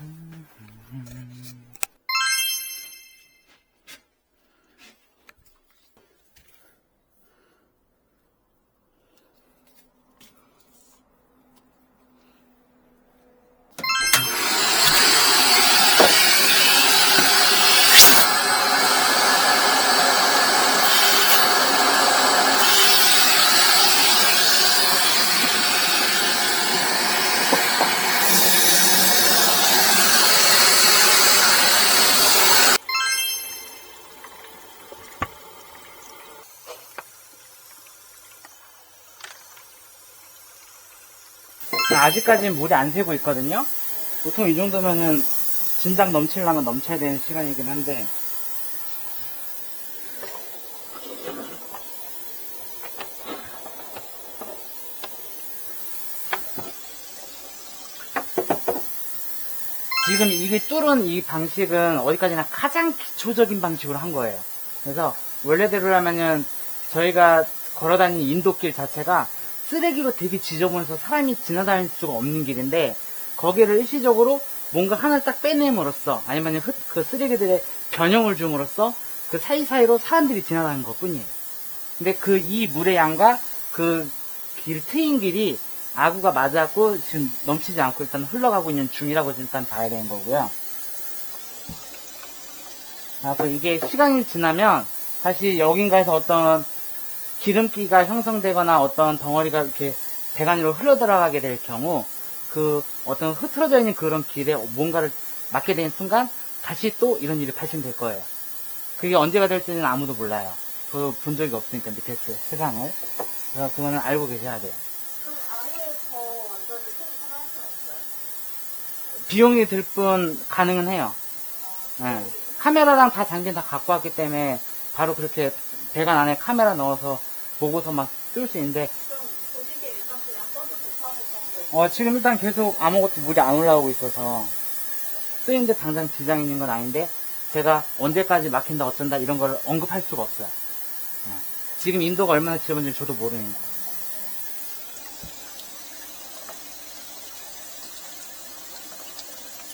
Mm-hmm. 아직까지는 물이 안 새고 있거든요. 보통 이 정도면은 진작 넘치려면 넘쳐야 되는 시간이긴 한데 지금 이게 뚫은 이 방식은 어디까지나 가장 기초적인 방식으로 한 거예요. 그래서 원래대로라면은 저희가 걸어다니는 인도길 자체가 쓰레기로 되게 지저분해서 사람이 지나다닐 수가 없는 길인데 거기를 일시적으로 뭔가 하나를 딱 빼냄으로써 아니면 흙, 그 쓰레기들의 변형을 줌으로써 그 사이사이로 사람들이 지나가는 것 뿐이에요. 근데 그 이 물의 양과 그 길 트인 길이 아구가 맞았고 지금 넘치지 않고 일단 흘러가고 있는 중이라고 일단 봐야 되는 거고요. 그래서 이게 시간이 지나면 다시 여긴가에서 어떤 기름기가 형성되거나 어떤 덩어리가 이렇게 배관으로 흘러 들어가게 될 경우 그 어떤 흐트러져 있는 그런 길에 뭔가를 맞게 되는 순간 다시 또 이런 일이 발생될 거예요. 그게 언제가 될지는 아무도 몰라요. 그 본 적이 없으니까 밑에서 세상을. 그래서 그거는 알고 계셔야 돼요. 비용이 들 뿐 가능은 해요. 예. 카메라랑 다 장비 다 갖고 왔기 때문에 바로 그렇게 배관 안에 카메라 넣어서 보고서 막쓸수 있는데? 어, 지금 일단 계속 아무것도 물이 안 올라오고 있어서 쓰이는데 당장 지장 있는 건 아닌데 제가 언제까지 막힌다 어쩐다 이런 걸 언급할 수가 없어요. 예. 지금 인도가 얼마나 지저분지 저도 모르는 거예요.